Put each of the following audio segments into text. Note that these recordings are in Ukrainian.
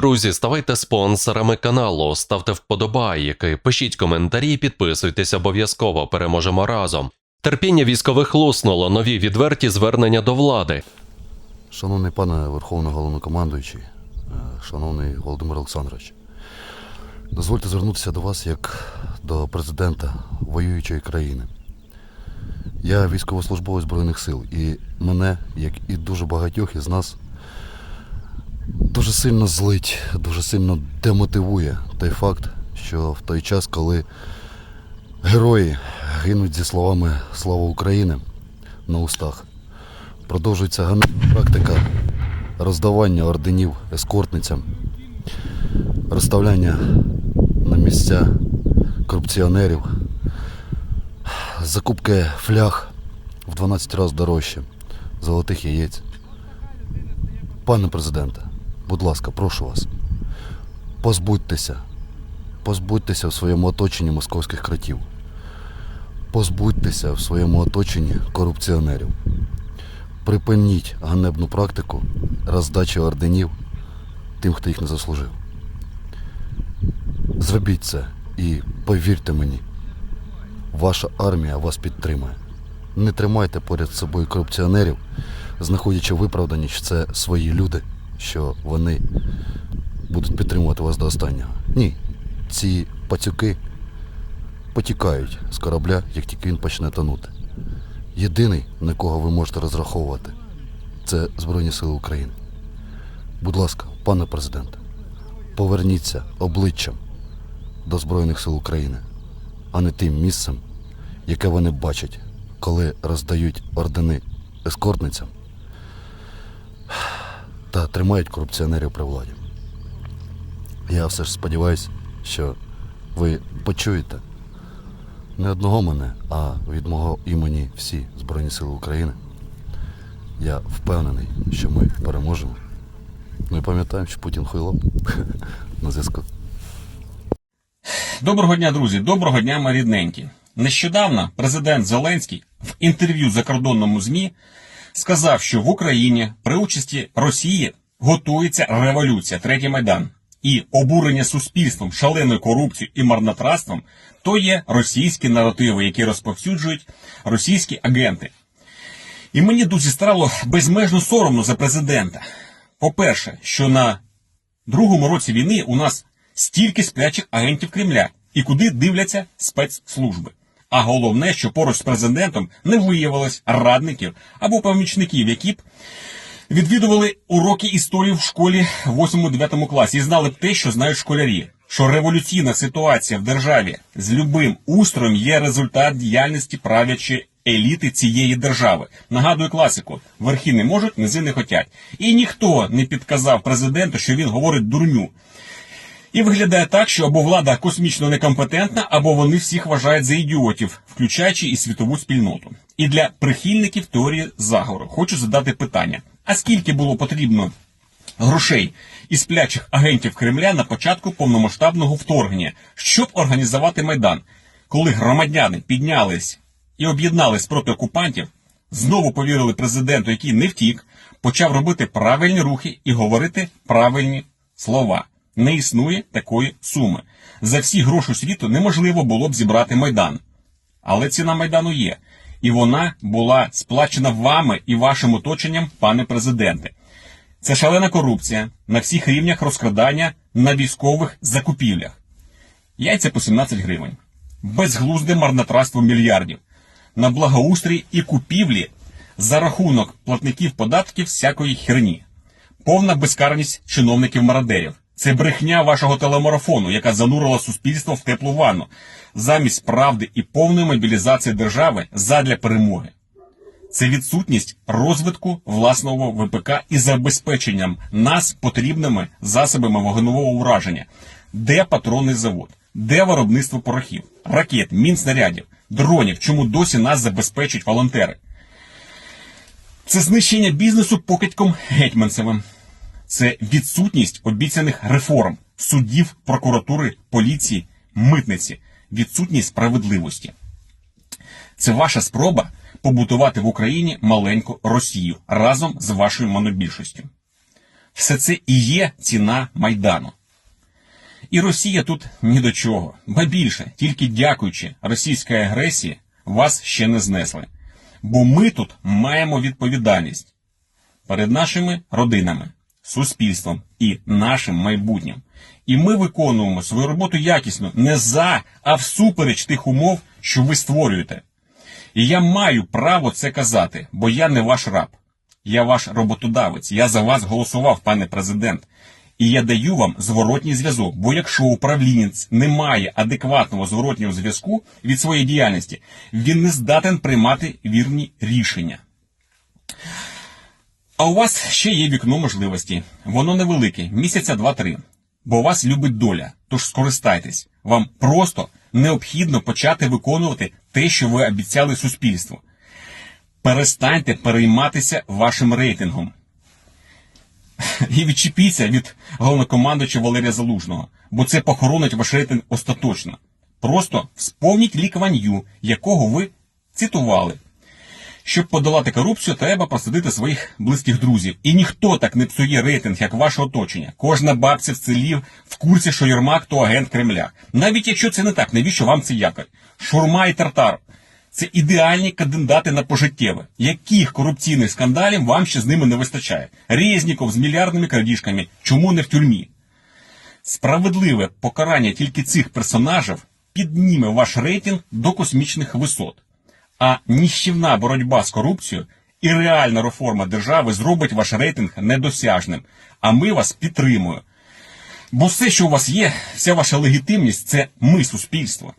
Друзі, ставайте спонсорами каналу, ставте вподобайки, пишіть коментарі, підписуйтесь обов'язково, переможемо разом. Терпіння військових луснуло, нові відверті звернення до влади. Шановний пане Верховний головнокомандуючий, е, шановний Володимир Олександрович, дозвольте звернутися до вас як до президента воюючої країни. Я військовослужбовець Збройних сил, і мене, як і дуже багатьох із нас, дуже сильно злить, дуже сильно демотивує той факт, що в той час, коли герої гинуть зі словами Слава Україні на устах, продовжується ганебна практика роздавання орденів ескортницям, розставляння на місця корупціонерів, закупки фляг в 12 разів дорожче золотих яєць. Пане президенте, будь ласка, прошу вас, позбудьтеся, позбудьтеся в своєму оточенні московських кратів. Позбудьтеся в своєму оточенні корупціонерів. Припиніть ганебну практику роздачі орденів тим, хто їх не заслужив. Зробіть це і повірте мені, ваша армія вас підтримає. Не тримайте поряд з собою корупціонерів, знаходячи виправдані, що це свої люди, що вони будуть підтримувати вас до останнього. Ні, ці пацюки потікають з корабля, як тільки він почне тонути. Єдиний, на кого ви можете розраховувати, це Збройні Сили України. Будь ласка, пане президенте, поверніться обличчям до Збройних сил України, а не тим місцем, яке вони бачать, коли роздають ордени ескортницям та тримають корупціонерів при владі. Я все ж сподіваюся, що ви почуєте не одного мене, а від мого імені всі Збройні Сили України. Я впевнений, що ми переможемо. Ну і пам'ятаємо, що Путін хуйло на зв'язку. Доброго дня, друзі. Доброго дня, мої рідненькі. Нещодавно президент Зеленський в інтерв'ю закордонному ЗМІ сказав, що в Україні при участі Росії готується революція, третій майдан. І обурення суспільством, шаленою корупцією і марнотратством то є російські наративи, які розповсюджують російські агенти. І мені дуже стало безмежно соромно за президента. По-перше, що на другому році війни у нас стільки сплячих агентів Кремля і куди дивляться спецслужби. А головне, що поруч з президентом не виявилось радників або помічників, які б відвідували уроки історії в школі в 8-9 класі і знали б те, що знають школярі. Що революційна ситуація в державі з любим устроєм є результат діяльності правлячої еліти цієї держави. Нагадую класику: верхи не можуть, низи не хотять. І ніхто не підказав президенту, що він говорить дурню. І виглядає так, що або влада космічно некомпетентна, або вони всіх вважають за ідіотів, включаючи і світову спільноту. І для прихильників теорії заговору хочу задати питання: а скільки було потрібно грошей і сплячих агентів Кремля на початку повномасштабного вторгнення, щоб організувати майдан, коли громадяни піднялись і об'єднались проти окупантів, знову повірили президенту, який не втік, почав робити правильні рухи і говорити правильні слова. Не існує такої суми. За всі гроші світу неможливо було б зібрати майдан. Але ціна майдану є, і вона була сплачена вами і вашим оточенням, пане президенте. Це шалена корупція на всіх рівнях розкрадання на військових закупівлях. Яйця по 17 гривень. Безглузде марнотратство мільярдів. На благоустрій і купівлі за рахунок платників податків всякої херні. Повна безкарність чиновників-мародерів. Це брехня вашого телемарафону, яка занурила суспільство в теплу ванну, замість правди і повної мобілізації держави задля перемоги. Це відсутність розвитку власного ВПК і забезпеченням нас потрібними засобами вогневого ураження. Де патронний завод? Де виробництво порохів, ракет, мінснарядів, дронів? Чому досі нас забезпечують волонтери? Це знищення бізнесу покидьком гетьманцевим. Це відсутність обіцяних реформ судів, прокуратури, поліції, митниці, відсутність справедливості. Це ваша спроба побутувати в Україні маленьку Росію разом з вашою монобільшістю. Все це і є ціна Майдану. І Росія тут ні до чого. Ба більше, тільки дякуючи російській агресії, вас ще не знесли. Бо ми тут маємо відповідальність перед нашими родинами, суспільством і нашим майбутнім. І ми виконуємо свою роботу якісно не за, а всупереч тих умов, що ви створюєте. І я маю право це казати, бо я не ваш раб. Я ваш роботодавець. Я за вас голосував, пане президент. І я даю вам зворотній зв'язок. Бо якщо управлінець не має адекватного зворотнього зв'язку від своєї діяльності, він не здатен приймати вірні рішення. А у вас ще є вікно можливості. Воно невелике, місяця два-три. Бо вас любить доля, тож скористайтесь. Вам просто необхідно почати виконувати те, що ви обіцяли суспільству. Перестаньте перейматися вашим рейтингом. І відчепіться від головнокомандуюча Валерія Залужного, бо це похоронить ваш рейтинг остаточно. Просто вспомніть Лі Ю, якого ви цитували. Щоб подолати корупцію, треба посадити своїх близьких друзів. І ніхто так не псує рейтинг, як ваше оточення. Кожна бабця в селі в курсі, що Єрмак то агент Кремля. Навіть якщо це не так, навіщо вам це якорь? Шурма і тартар. Це ідеальні кандидати на пожиттєве. Яких корупційних скандалів вам ще з ними не вистачає? Резніков з мільярдними крадіжками. Чому не в тюрмі? Справедливе покарання тільки цих персонажів підніме ваш рейтинг до космічних висот. А ніщівна боротьба з корупцією і реальна реформа держави зробить ваш рейтинг недосяжним. А ми вас підтримуємо. Бо все, що у вас є, вся ваша легітимність це ми, суспільство.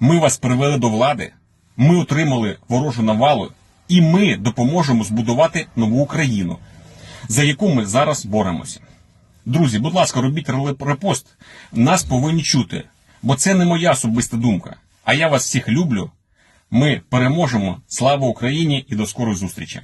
Ми вас привели до влади, ми отримали ворожу навалу, і ми допоможемо збудувати нову Україну, за яку ми зараз боремося. Друзі, будь ласка, робіть репост. Нас повинні чути, бо це не моя особиста думка. А я вас всіх люблю. Ми переможемо. Слава Україні і до скорої зустрічі!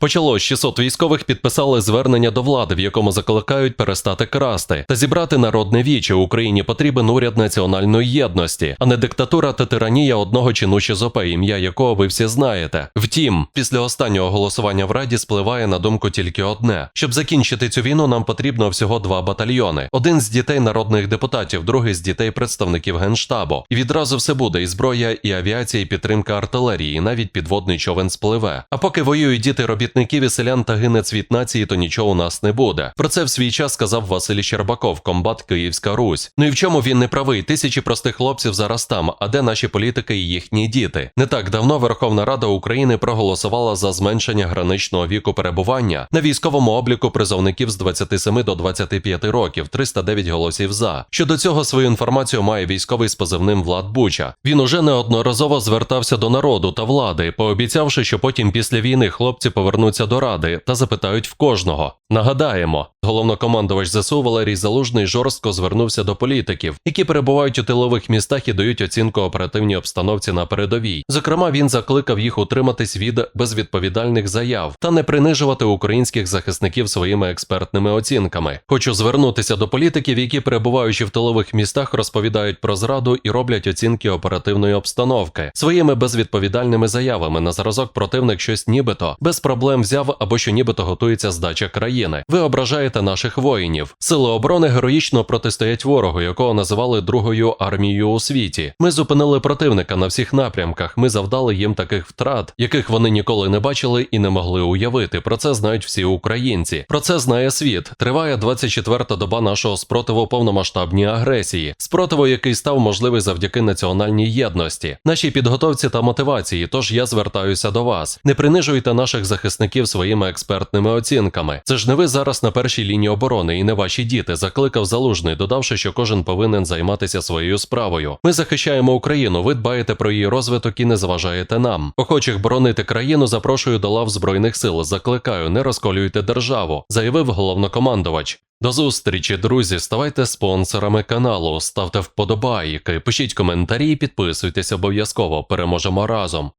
Почалось 600 військових підписали звернення до влади, в якому закликають перестати красти та зібрати народне віче. Україні потрібен уряд національної єдності, а не диктатура та тиранія одного чинучі ЗОП, ім'я якого ви всі знаєте. Втім, після останнього голосування в раді спливає на думку тільки одне: щоб закінчити цю війну, нам потрібно всього два батальйони: один з дітей народних депутатів, другий з дітей представників генштабу. І відразу все буде: і зброя, і авіація, і підтримка артилерії, і навіть підводний човен спливе. А поки воюють діти робітників і селян та гине цвіт нації, то нічого у нас не буде. Про це в свій час сказав Василь Щербаков, комбат Київська Русь. Ну і в чому він не правий? Тисячі простих хлопців зараз там. А де наші політики і їхні діти? Не так давно Верховна Рада України проголосувала за зменшення граничного віку перебування на військовому обліку призовників з 27 до 25 років, 309 голосів за. Щодо цього свою інформацію має військовий з позивним Влад Буча. Він уже неодноразово звертався до народу та влади, пообіцявши, що потім після війни хлопці повернуться до ради та запитають в кожного. Нагадаємо, головнокомандувач ЗСУ Валерій Залужний жорстко звернувся до політиків, які перебувають у тилових містах і дають оцінку оперативній обстановці на передовій. Зокрема, він закликав їх утриматись від безвідповідальних заяв та не принижувати українських захисників своїми експертними оцінками. Хочу звернутися до політиків, які перебуваючи в тилових містах, розповідають про зраду і роблять оцінки оперативної обстановки своїми безвідповідальними заявами на зразок противник щось нібито без проблем взяв або що нібито готується здача країни. Ви ображаєте наших воїнів. Сили оборони героїчно протистоять ворогу, якого називали другою армією у світі. Ми зупинили противника на всіх напрямках. Ми завдали їм таких втрат, яких вони ніколи не бачили і не могли уявити. Про це знають всі українці. Про це знає світ. Триває 24-та доба нашого спротиву повномасштабній агресії, спротиву, який став можливий завдяки національній єдності, нашій підготовці та мотивації. Тож я звертаюся до вас. Не принижуйте наших захисників своїми експертними оцінками. Це ж не ви зараз на першій лінії оборони і не ваші діти. Закликав залужний, додавши, що кожен повинен займатися своєю справою. Ми захищаємо Україну. Ви дбаєте про її розвиток і не заважаєте нам. Охочих боронити країну запрошую до лав збройних сил. Закликаю, не розколюйте державу, заявив головнокомандувач. До зустрічі, друзі. Ставайте спонсорами каналу, ставте вподобайки, пишіть коментарі, підписуйтесь обов'язково. Переможемо разом.